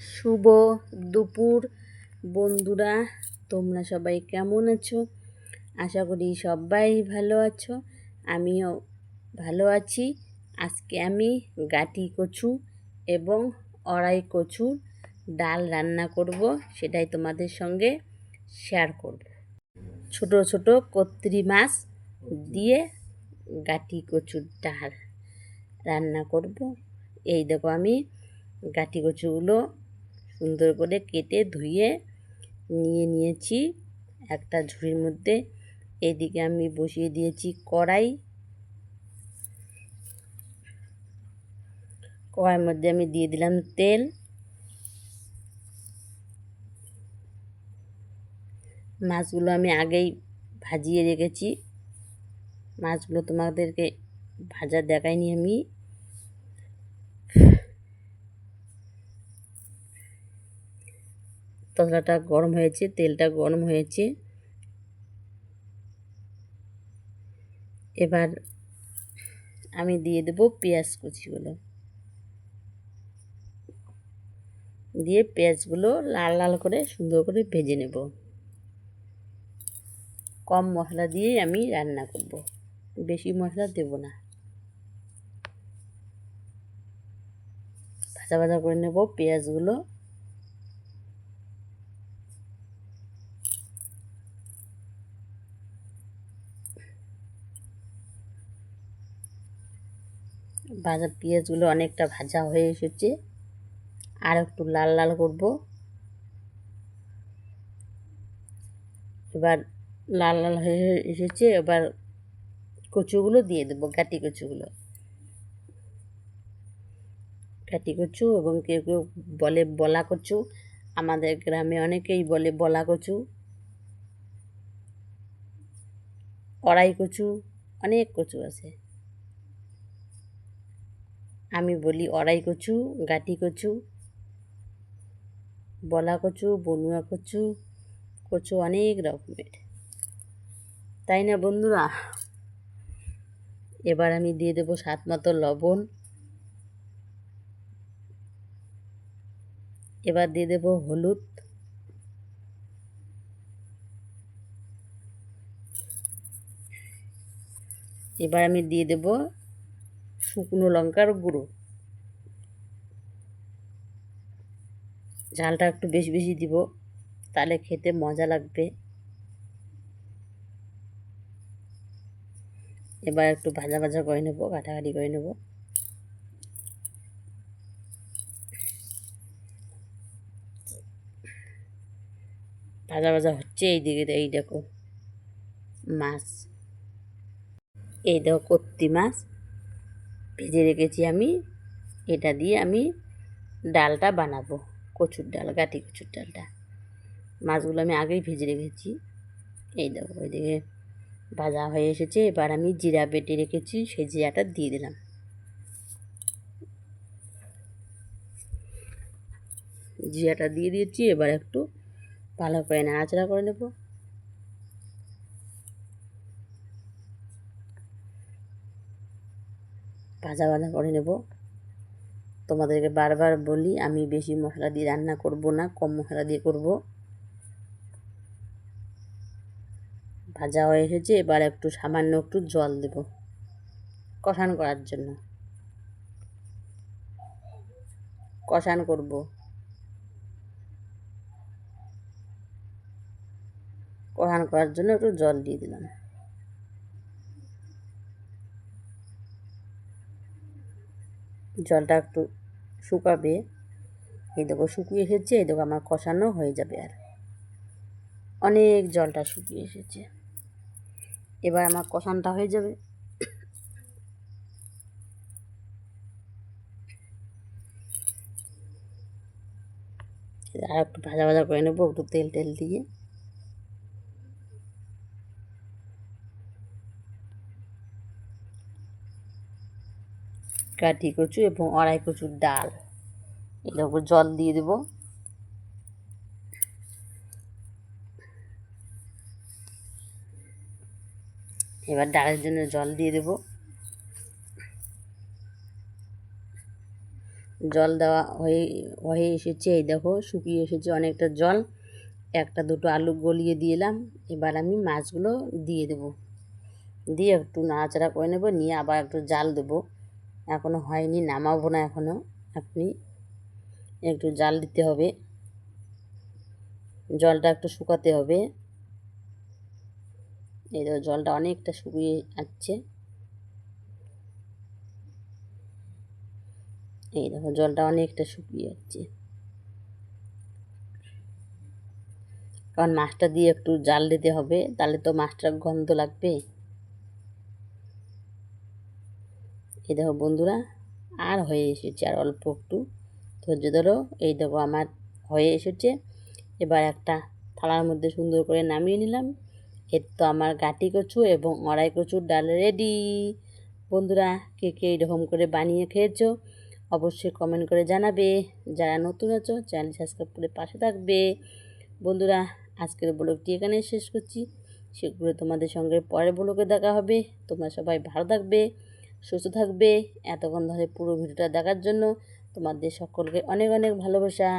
শুভ দুপুর। বন্ধুরা, তোমরা সবাই কেমন আছো? আশা করি সবাই ভালো আছো। আমিও ভালো আছি। আজকে আমি গাটি কচু এবং অড়াই কচুর ডাল রান্না করব, সেটাই তোমাদের সঙ্গে শেয়ার করব। ছোট ছোট কত্রি মাছ দিয়ে গাটি কচুর ডাল রান্না করব। এই দেখো আমি গাটি কচুগুলো সুন্দর করে কেটে ধুয়ে নিয়ে নিয়েছি। একটা ঝুড়ির মধ্যে। এদিকে আমি বসিয়ে দিয়েছি কড়াই। কড়াইয়ের মধ্যে আমি দিয়ে দিলাম তেল। মাছগুলো আমি আগেই ভাজিয়ে রেখেছি। মাছগুলো তোমাদেরকে ভাজা দেখাইনি আমি। তলাটা গরম হয়েছে, তেলটা গরম হয়েছে। এবার আমি দিয়ে দেবো পেঁয়াজ কুচিগুলো। দিয়ে পেঁয়াজগুলো লাল লাল করে সুন্দর করে ভেজে নেব। কম মশলা দিয়ে আমি রান্না করব। বেশি মশলা দেব না। ভাজা ভাজা করে নেব পেঁয়াজগুলো। ভাজা পেঁয়াজগুলো অনেকটা ভাজা হয়ে এসেছে। আর একটু লাল লাল করব। এবার লাল লাল হয়ে এসেছে, এবার কচুগুলো দিয়ে দেবো, গাটি কচুগুলো। গাটি কচু এবং কেউ কেউ বলে বলা কচু। আমাদের গ্রামে অনেকেই বলে বলা কচু। অড়াই কচু, অনেক কচু আছে। আমি বলি অড়াই কচু, গাটি কচু, বলা কচু, বনুয়া কচু কচু অনেক রকমের। তাই না বন্ধুরা? এবার আমি দিয়ে দেবো সাত মতো লবণ। এবার দিয়ে দেবো হলুদ। এবার আমি দিয়ে দেবো শুকনো লঙ্কার গুঁড়ো। ঝালটা একটু বেশি বেশি দিব, তাহলে খেতে মজা লাগবে। এবার একটু ভাজা ভাজা করে নেব কাটাকাটি করে নেব। ভাজা ভাজা হচ্ছে এই দিকে, এই দেখো, মাছ। এই দেখো কত্তি মাছ। ভেজে রেখেছি আমি। এটা দিয়ে আমি ডালটা বানাবো, কচুর ডাল, গাটি কচুর ডালটা। মাছগুলো আমি আগেই ভেজে রেখেছি। এই দেখো ওইদিকে ভাজা হয়ে এসেছে। এবার আমি জিরা বেটে রেখেছি, সেই জিরাটা দিয়ে দিলাম। জিরাটা দিয়ে দিয়েছি, এবার একটু ভালো করে নাড়াচাড়া করে নেব। ভাজা ভাজা করে নেব। তোমাদেরকে বারবার বলি, আমি বেশি মশলা দিয়ে রান্না করব না, কম মশলা দিয়ে করব। ভাজা হয়ে এসেছে, এবার একটু সামান্য একটু জল দেব কষান করার জন্য। কষান করব। কষান করার জন্য একটু জল দিয়ে দিলাম। জলটা একটু শুকাবে। এই দেখো শুকিয়ে এসেছে, এই দেখো আমার কষানো হয়ে যাবে আর। অনেক জলটা শুকিয়ে এসেছে। এবার আমার কষানটা হয়ে যাবে। আর একটু ভাজা ভাজা করে নেব, একটু তেল টেল দিয়ে। কাঠি কচু এবং অড়াই কচুর ডাল। এর উপর জল দিয়ে দেবো। এবার ডালের জন্য জল দিয়ে দেবো। জল দেওয়া হয়ে হয়ে এসেছে, এই দেখো, শুকিয়ে এসেছে অনেকটা জল। একটা দুটো আলু গলিয়ে দিলাম এবার আমি মাছগুলো দিয়ে দেবো। দিয়ে একটু নাড়াচাড়া করে নেব, নিয়ে আবার একটু জাল দেবো। এখনও হয়নি নামাবো না এখনও আপনি একটু জাল দিতে হবে। জলটা একটু শুকাতে হবে। এই দেখো জলটা অনেকটা শুকিয়ে যাচ্ছে। এই দেখো, জলটা অনেকটা শুকিয়ে যাচ্ছে। কারণ মাছটা দিয়ে একটু জাল দিতে হবে, তাহলে তো মাছটার গন্ধ লাগবে। এই দেখো বন্ধুরা, আর হয়ে এসেছে আর অল্প একটু। ধৈর্য ধরো, এই দেখো আমার হয়ে এসেছে। এবার একটা থালার মধ্যে সুন্দর করে নামিয়ে নিলাম। এর তো আমার গাটি কচু এবং অড়াই কচুর ডাল রেডি বন্ধুরা, কে কে এরকম করে বানিয়ে খেয়েছো, অবশ্যই কমেন্ট করে জানাবে। যারা নতুন আছো চ্যানেল সাবস্ক্রাইব করে পাশে থাকবে। বন্ধুরা, আজকের ব্লগটি এখানে শেষ করছি। সেগুলো তোমাদের সঙ্গে পরে ব্লগে দেখা হবে। তোমরা সবাই ভালো থাকবে। সুস্থ থাকবে। এতক্ষণ ধরে পুরো ভিডিওটা দেখার জন্য তোমাদের সকলকে অনেক অনেক ভালোবাসা।